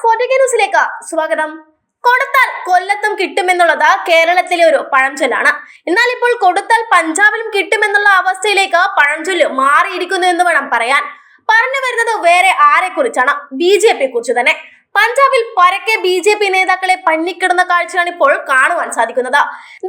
Public ന്യൂസിലേക്ക് സ്വാഗതം. കൊടുത്താൽ കൊല്ലത്തും കിട്ടുമെന്നുള്ളത് കേരളത്തിലെ ഒരു പഴഞ്ചൊല്ലാണ്. എന്നാൽ ഇപ്പോൾ കൊടുത്താൽ പഞ്ചാബിലും കിട്ടുമെന്നുള്ള അവസ്ഥയിലേക്ക് പഴഞ്ചൊല്ല് മാറിയിരിക്കുന്നു എന്ന് വേണം പറയാൻ. പറഞ്ഞു വരുന്നത് വേറെ ആരെ കുറിച്ചാണ് ബി ജെ പിയെ കുറിച്ച് തന്നെ. പഞ്ചാബിൽ പരക്കെ ബി ജെ പി നേതാക്കളെ പണ്ണിക്കിടുന്ന കാഴ്ചയാണ് ഇപ്പോൾ കാണുവാൻ സാധിക്കുന്നത്.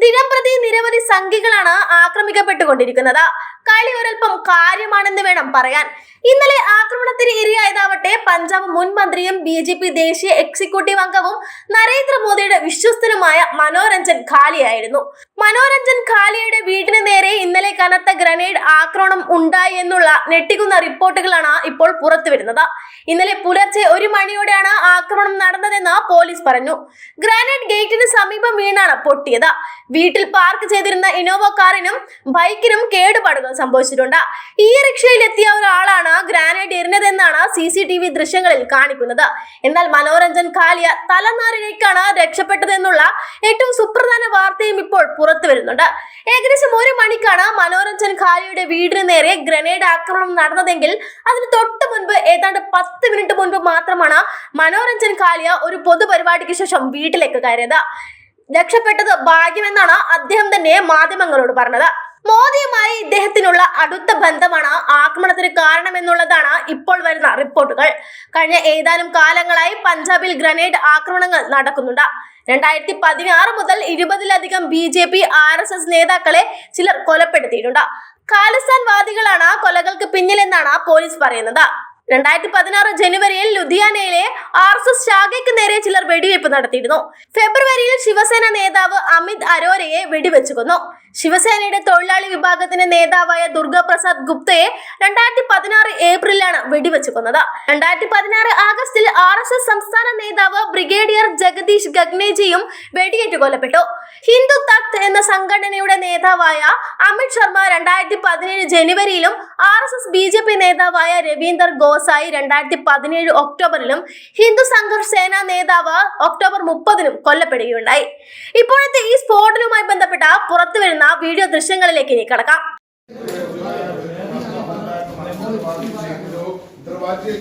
ദിനംപ്രതി നിരവധി സംഖ്യകളാണ് ആക്രമിക്കപ്പെട്ടുകൊണ്ടിരിക്കുന്നത്. കളി ഒരൽപ്പം കാര്യമാണെന്ന് വേണം പറയാൻ. ഇന്നലെ ആക്രമണത്തിന് ഇരയായതാവട്ടെ പഞ്ചാബ് മുൻ മന്ത്രിയും ബി ജെ പി ദേശീയ എക്സിക്യൂട്ടീവ് അംഗവും നരേന്ദ്രമോദിയുടെ വിശ്വസ്തനുമായ മനോരഞ്ജൻ ഖാലിയായിരുന്നു. മനോരഞ്ജൻ ഖാലിയുടെ വീടിന് നേരെ ഇന്നലെ കനത്ത ഗ്രനേഡ് ആക്രമണം ഉണ്ടായി എന്നുള്ള ഞെട്ടിക്കുന്ന റിപ്പോർട്ടുകളാണ് ഇപ്പോൾ പുറത്തു വരുന്നത്. ഇന്നലെ പുലർച്ചെ ഒരു മണിയോടെയാണ് ആക്രമണം നടന്നതെന്ന് പോലീസ് പറഞ്ഞു. ഗ്രാനൈറ്റ് ഗേറ്റിന് സമീപം വീണാണ് പൊട്ടിയത്. വീട്ടിൽ പാർക്ക് ചെയ്തിരുന്ന ഇനോവ കാറിനും ബൈക്കിനും കേടുപാടുകൾ സംഭവിച്ചിട്ടുണ്ട്. ഈ റിക്ഷയിൽ എത്തിയ ഒരാളാണ് ഗ്രാനൈറ്റ് എറിഞ്ഞതെന്നാണ് സി സി ടി വി ദൃശ്യങ്ങളിൽ കാണിക്കുന്നത്. എന്നാൽ മനോരഞ്ജൻ ഖാലിയ തലനാരിഴയ്ക്കാണ് രക്ഷപ്പെട്ടതെന്നുള്ള ഏറ്റവും സുപ്രധാന വാർത്തയും ഇപ്പോൾ വരുന്നുണ്ട്. ഏകദേശം ഒരു മണിക്കാണ് മനോരഞ്ജൻ ഖാലിയുടെ വീടിന് നേരെ ഗ്രനേഡ് ആക്രമണം നടന്നതെങ്കിൽ അതിന് തൊട്ട് മുൻപ് ഏതാണ്ട് പത്ത് മിനിറ്റ് മുൻപ് മാത്രമാണ് മനോരഞ്ജൻ ഖാലിയ ഒരു പൊതുപരിപാടിക്ക് ശേഷം വീട്ടിലേക്ക് കയറിയത്. രക്ഷപ്പെട്ടത് ഭാഗ്യമെന്നാണ് അദ്ദേഹം തന്നെ മാധ്യമങ്ങളോട് പറഞ്ഞത്. മോദിയുമായി ഇദ്ദേഹത്തിനുള്ള അടുത്ത ബന്ധമാണ് ആക്രമണത്തിന് കാരണമെന്നുള്ളതാണ് ഇപ്പോൾ വരുന്ന റിപ്പോർട്ടുകൾ. കഴിഞ്ഞ ഏതാനും കാലങ്ങളായി പഞ്ചാബിൽ ഗ്രനേഡ് ആക്രമണങ്ങൾ നടക്കുന്നുണ്ട്. രണ്ടായിരത്തി പതിനാറ് മുതൽ ഇരുപതിലധികം B J P R S S നേതാക്കളെ ചിലർ കൊലപ്പെടുത്തിയിട്ടുണ്ട്. ഖാലിസ്ഥാൻ വാദികളാണ് കൊലകൾക്ക് പിന്നിലെന്നാണ് പോലീസ് പറയുന്നത്. രണ്ടായിരത്തി പതിനാറ് ജനുവരിയിൽ ലുധിയാനയിലെ ആർ എസ് എസ് ശാഖയ്ക്ക് നേരെ ചിലർ വെടിവയ്പ് നടത്തിയിരുന്നു. ഫെബ്രുവരിയിൽ ശിവസേന നേതാവ് അമിത് അരോരയെ വെടിവെച്ചു കൊന്നു. ശിവസേനയുടെ തൊഴിലാളി വിഭാഗത്തിന്റെ നേതാവായ ദുർഗപ്രസാദ് ഗുപ്തയെ രണ്ടായിരത്തി പതിനാറ് ഏപ്രിലാണ് വെടിവെച്ചു കൊന്നത്. രണ്ടായിരത്തി പതിനാറ് ആഗസ്റ്റിൽ ആർ എസ് എസ് സംസ്ഥാന നേതാവ് ബ്രിഗേഡിയർ ജഗദീഷ് ഗഗ്നേജിയും വെടിയേറ്റ് കൊല്ലപ്പെട്ടു. ഹിന്ദു തഖ്ത് എന്ന സംഘടനയുടെ നേതാവായ അമിത് ശർമ്മ രണ്ടായിരത്തി പതിനേഴ് ജനുവരിയിലും R S S B J P നേതാവായ രവീന്ദർ ഗോസായി രണ്ടായിരത്തി പതിനേഴ് ഒക്ടോബറിലും ഹിന്ദു സംഘർഷ് സേന നേതാവ് ഒക്ടോബർ മുപ്പതിനും കൊല്ലപ്പെടുകയുണ്ടായി. ഇപ്പോഴത്തെ ഈ സ്ഫോടനവുമായി ബന്ധപ്പെട്ട പുറത്തു വരുന്ന വീഡിയോ ദൃശ്യങ്ങളിലേക്ക് ഇനി കടക്കാം. दरवाजे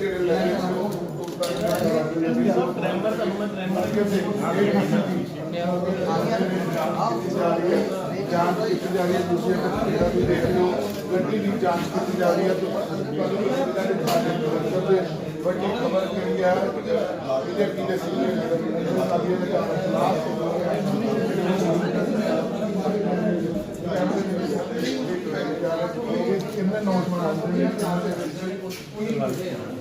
ਕੀਤੀ ਜਾ ਰਹੀ ਹੈ ਦੂਸਰੇ ਤਰੀਕੇ ਦਾ ਵੀ ਦੇਖ ਲਓ ਗੱਡੀ ਦੀ ਜਾਂਚ ਕੀਤੀ ਜਾ ਰਹੀ ਹੈ ਤੇ ਵੱਡੀ ਖਬਰ ਕਿਹੜੀ ਹੈ ਇਹਦੇ ਕਿਹਦੇ ਸੀ ਸਾਡੀਆਂ ਦੇ ਲਾਸਟ ਕਿੰਨੇ ਨੌਜਵਾਨ ਆਉਂਦੇ ਨੇ ਜਿਸਦੇ ਵਿੱਚ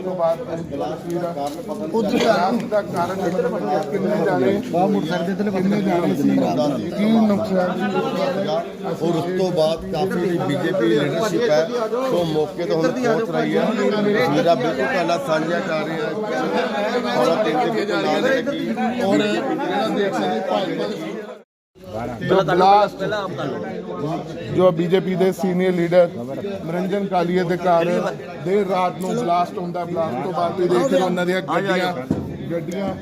ਤੋਂ ਬਾਅਦ ਉਧਰ ਦਾ ਕਾਰਨ ਕਿੰਨੇ ਜਾਣੇ ਕਿੰਨੇ ਜਾਣੇ ਸੀ। ਕੀ ਨੁਕਸਾਨ ਔਰ ਉਸ ਤੋਂ ਬਾਅਦ ਕਾਫੀ ਬੀਜੇਪੀ ਲੀਡਰਸ਼ਿਪ ਹੈ। ਸੋ ਮੌਕੇ ਤੋਂ ਹੁਣ ਪਹੁੰਚ ਰਹੀ ਹੈ। ਮੇਰਾ ਬਿਲਕੁਲ ਤੁਹਾਡਾ ਸਾਂਝਾ ਕਰ ਰਿਹਾ ਹੈ। ਔਰ ਤਿੰਨ ਦੇ ਵਿੱਚ ਨਾਲ ਲੱਗੀ ਔਰ ਜਿਹੜਾ ਦੇਖ ਸਕਦੇ ਭਾਜਪਾ ਬਲਾਸਟ ਜੋ ਬੀਜੇਪੀ ਦੇ ਸੀਨੀਅਰ ਲੀਡਰ ਮਨਰੰਜਨ ਕਾਲੀਏ ਦੇ ਘਰ ਦੇਰ ਰਾਤ ਨੂੰ ਬਲਾਸਟ ਹੁੰਦਾ। ਬਲਾਸਟ ਤੋਂ ਬਾਅਦ ਤੁਸੀਂ ਦੇਖ ਰਹੇ ਹੋ ਉਹਨਾਂ ਦੀਆਂ ਗੱਡੀਆਂ ਗੱਡੀਆਂ